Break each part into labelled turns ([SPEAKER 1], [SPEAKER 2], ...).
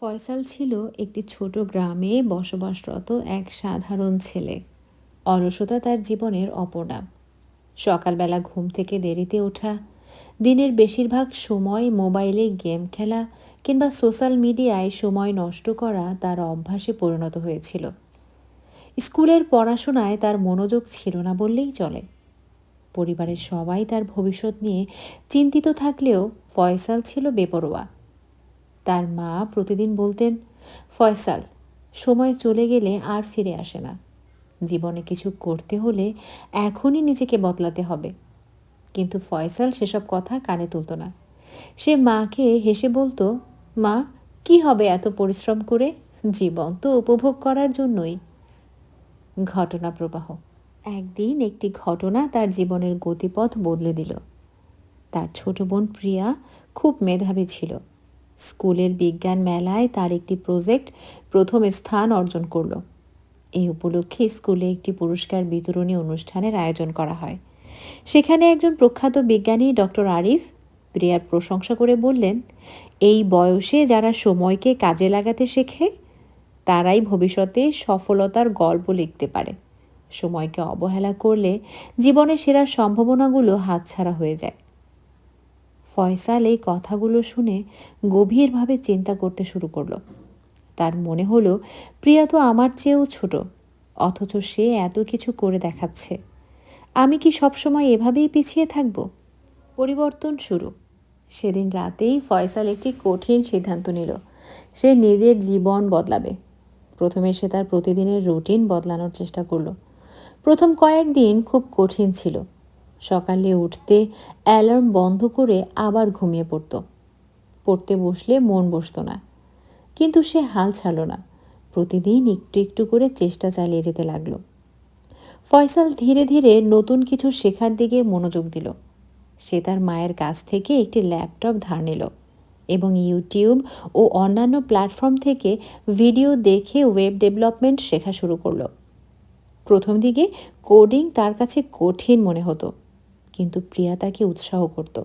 [SPEAKER 1] ফয়সাল ছিল একটি ছোট গ্রামে বসবাসরত এক সাধারণ ছেলে। অলসতা তার জীবনের অপনাম সকালবেলা ঘুম থেকে দেরিতে ওঠা, দিনের বেশিরভাগ সময় মোবাইলে গেম খেলা কিংবা সোশ্যাল মিডিয়ায় সময় নষ্ট করা তার অভ্যাসে পরিণত হয়েছিল। স্কুলের পড়াশোনায় তার মনোযোগ ছিল না বললেই চলে। পরিবারের সবাই তার ভবিষ্যৎ নিয়ে চিন্তিত থাকলেও ফয়সাল ছিল বেপরোয়া। তার মা প্রতিদিন বলতেন, ফয়সাল, সময় চলে গেলে আর ফিরে আসে না। জীবনে কিছু করতে হলে এখনই নিজেকে বদলাতে হবে। কিন্তু ফয়সাল সেসব কথা কানে তুলত না। সে মাকে হেসে বলতো, মা, কি হবে এত পরিশ্রম করে? জীবন তো উপভোগ করার জন্যই। ঘটনা প্রবাহ। একদিন একটি ঘটনা তার জীবনের গতিপথ বদলে দিল। তার ছোট বোন প্রিয়া খুব মেধাবী ছিল। স্কুলের বিজ্ঞান মেলায় তার একটি প্রজেক্ট প্রথম স্থান অর্জন করল। এই উপলক্ষে স্কুলে একটি পুরস্কার বিতরণী অনুষ্ঠানের আয়োজন করা হয়। সেখানে একজন প্রখ্যাত বিজ্ঞানী ডক্টর আরিফ প্রিয়ার প্রশংসা করে বললেন, এই বয়সে যারা সময়কে কাজে লাগাতে শেখে, তারাই ভবিষ্যতে সফলতার গল্প লিখতে পারে। সময়কে অবহেলা করলে জীবনের সেরা সম্ভাবনাগুলো হাতছাড়া হয়ে যায়। ফয়সাল এই কথাগুলো শুনে গভীরভাবে চিন্তা করতে শুরু করল। তার মনে হলো, প্রিয়া তো আমার চেয়েও ছোট, অথচ সে এত কিছু করে দেখাচ্ছে। আমি কি সবসময় এভাবেই পিছিয়ে থাকব? পরিবর্তন শুরু। সেদিন রাতেই ফয়সাল একটি কঠিন সিদ্ধান্ত নিল। সে নিজের জীবন বদলাবে। প্রথমে সে তার প্রতিদিনের রুটিন বদলানোর চেষ্টা করল। প্রথম কয়েকদিন খুব কঠিন ছিল। সকালে উঠতে অ্যালার্ম বন্ধ করে আবার ঘুমিয়ে পড়ত। পড়তে বসলে মন বসতো না। কিন্তু সে হাল ছাড়ল না। প্রতিদিন একটু একটু করে চেষ্টা চালিয়ে যেতে লাগল। ফয়সাল ধীরে ধীরে নতুন কিছু শেখার দিকে মনোযোগ দিল। সে তার মায়ের কাছ থেকে একটি ল্যাপটপ ধার নিল এবং ইউটিউব ও অন্যান্য প্ল্যাটফর্ম থেকে ভিডিও দেখে ওয়েব ডেভেলপমেন্ট শেখা শুরু করল। প্রথম দিকে কোডিং তার কাছে কঠিন মনে হতো। কিন্তু প্রিয়া তাকে উৎসাহ করত।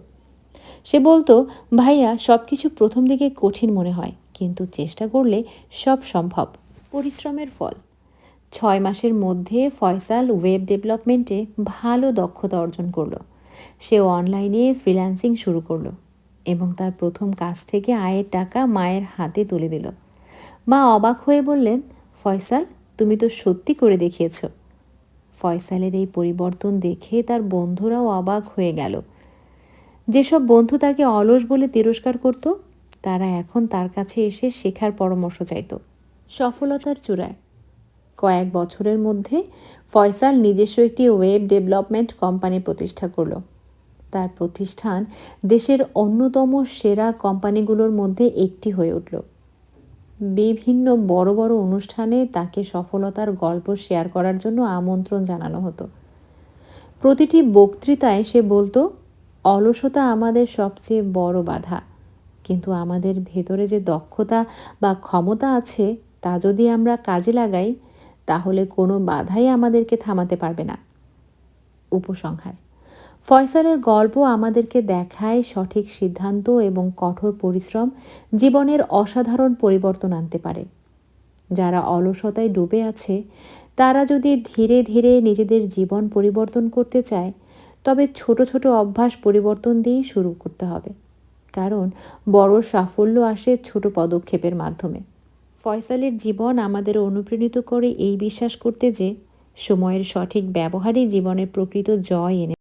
[SPEAKER 1] সে বলতো, ভাইয়া সব কিছু প্রথম দিকে কঠিন মনে হয়, কিন্তু চেষ্টা করলে সব সম্ভব। পরিশ্রমের ফল। ছয় মাসের মধ্যে ফয়সাল ওয়েব ডেভেলপমেন্টে ভালো দক্ষতা অর্জন করল। সে অনলাইনে ফ্রিল্যান্সিং শুরু করল এবং তার প্রথম কাজ থেকে আয়ের টাকা মায়ের হাতে তুলে দিল। মা অবাক হয়ে বললেন, ফয়সাল, তুমি তো সত্যি করে দেখিয়েছ। ফয়সালের এই পরিবর্তন দেখে তার বন্ধুরাও অবাক হয়ে গেল। যেসব বন্ধু তাকে অলস বলে তিরস্কার করত, তারা এখন তার কাছে এসে শেখার পরামর্শ চাইত। সফলতার চূড়ায়। কয়েক বছরের মধ্যে ফয়সাল নিজস্ব একটি ওয়েব ডেভেলপমেন্ট কোম্পানি প্রতিষ্ঠা করল। তার প্রতিষ্ঠান দেশের অন্যতম সেরা কোম্পানিগুলোর মধ্যে একটি হয়ে উঠল। বিভিন্ন বড় বড় অনুষ্ঠানে তাকে সফলতার গল্প শেয়ার করার জন্য আমন্ত্রণ জানানো হতো। প্রতিটি বক্তৃতায় সে বলতো, অলসতা আমাদের সবচেয়ে বড় বাধা। কিন্তু আমাদের ভেতরে যে দক্ষতা বা ক্ষমতা আছে, তা যদি আমরা কাজে লাগাই, তাহলে কোনো বাধাই আমাদেরকে থামাতে পারবে না। উপসংহার। ফয়সালের গল্প আমাদেরকে দেখায় সঠিক সিদ্ধান্ত এবং কঠোর পরিশ্রম জীবনের অসাধারণ পরিবর্তন আনতে পারে। যারা অলসতায় ডুবে আছে, তারা যদি ধীরে ধীরে নিজেদের জীবন পরিবর্তন করতে চায়, তবে ছোট ছোট অভ্যাস পরিবর্তন দিয়েই শুরু করতে হবে। কারণ বড় সাফল্য আসে ছোট পদক্ষেপের মাধ্যমে। ফয়সালের জীবন আমাদের অনুপ্রাণিত করে এই বিশ্বাস করতে যে, সময়ের সঠিক ব্যবহারই জীবনের প্রকৃত জয় এনে